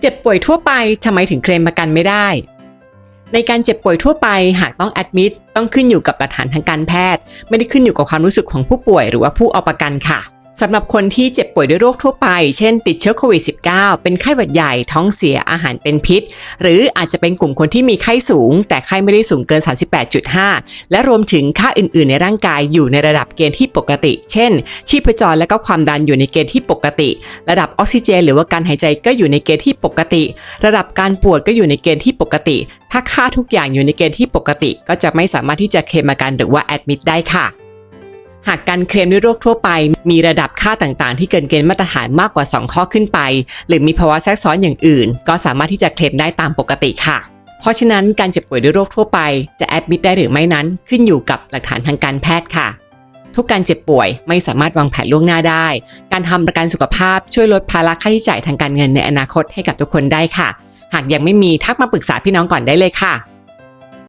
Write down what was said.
เจ็บป่วยทั่วไปทำไมถึงเคลมประกันไม่ได้ ในการเจ็บป่วยทั่วไปหากต้องแอดมิดต้องขึ้นอยู่กับหลักฐานทางการแพทย์ ไม่ได้ขึ้นอยู่กับความรู้สึกของผู้ป่วยหรือว่าผู้เอาประกันค่ะ สำหรับคนที่เจ็บป่วยด้วยโรคทั่วไป เช่นติดเชื้อโควิด -19 เป็นไข้หวัดใหญ่ท้องเสียอาหารเป็นพิษ หรืออาจจะเป็นกลุ่มคนที่มีไข้สูง แต่ไข้ไม่ได้สูงเกิน 38.5 และรวมถึงค่าอื่น ๆ ในร่างกายอยู่ในระดับเกณฑ์ที่ปกติ เช่น ชีพจรและก็ความดันอยู่ในเกณฑ์ที่ปกติ ระดับออกซิเจน หรือว่าการหายใจก็อยู่ในเกณฑ์ที่ปกติ ระดับการปวดก็อยู่ในเกณฑ์ที่ปกติ ถ้าค่าทุกอย่างอยู่ในเกณฑ์ที่ปกติ ก็จะไม่สามารถที่จะเคลมประกันหรือว่าแอดมิดได้ค่ะ การเคลมด้วยโรคทั่วไป มีระดับค่าต่างๆ ที่เกินเกณฑ์มาตรฐานมากกว่า 2 ข้อขึ้นไป หรือมีภาวะแทรกซ้อนอย่างอื่น ก็สามารถที่จะเคลมได้ตามปกติค่ะ เพราะฉะนั้นการเจ็บป่วยด้วยโรคทั่วไป จะแอดมิดได้หรือไม่นั้น ขึ้นอยู่กับหลักฐานทางการแพทย์ค่ะ ทุกการเจ็บป่วยไม่สามารถวางแผนล่วงหน้าได้ การทำประกันสุขภาพช่วยลดภาระค่าใช้จ่ายทางการเงินในอนาคตให้กับทุกคนได้ค่ะ หากยังไม่มีทักมาปรึกษาพี่น้องก่อนได้เลยค่ะ